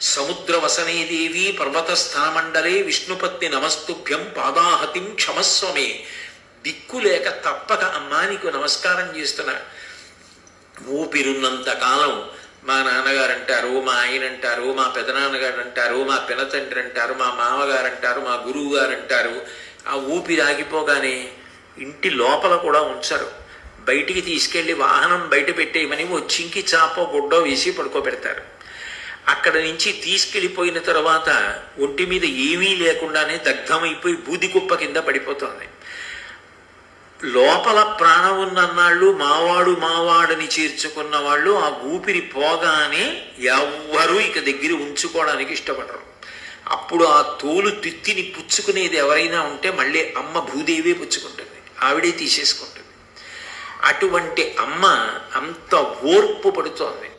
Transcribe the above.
సముద్రవసనే దేవి పర్వతస్థానమండలే విష్ణుపత్ని నమస్తుభ్యం పాదాహతిం క్షమస్వమే. దిక్కు లేక తప్పక అమ్మా నీకు నమస్కారం చేస్తున్నా. ఊపిరున్నంత కాలం మా నాన్నగారు అంటారు మా ఆయన అంటారు మా పెదనాన్నగారు అంటారు మా పినతండ్రి అంటారు మా మామగారు అంటారు మా గురువు గారు అంటారు ఆ ఊపిరి ఆగిపోగానే ఇంటి లోపల కూడా ఉంచరు. బయటికి తీసుకెళ్ళి వాహనం బయట పెట్టేయమని ఓ చింకి చాపో గుడ్డో వేసి పడుకోబెడతారు. అక్కడ నుంచి తీసుకెళ్ళిపోయిన తర్వాత ఒంటి మీద ఏమీ లేకుండానే దగ్ధమైపోయి బూది కుప్ప కింద పడిపోతుంది. లోపల ప్రాణం ఉన్నన్నాళ్ళు మావాడు మావాడని చేర్చుకున్న వాళ్ళు ఆ ఊపిరి పోగానే ఎవ్వరూ ఇక దగ్గర ఉంచుకోవడానికి ఇష్టపడరు. అప్పుడు ఆ తోలు తిత్తిని పుచ్చుకునేది ఎవరైనా ఉంటే మళ్ళీ అమ్మ భూదేవే పుచ్చుకుంటుంది. ఆవిడే తీసేసుకుంటుంది. అటువంటి అమ్మ అంత ఓర్పు పడుతోంది.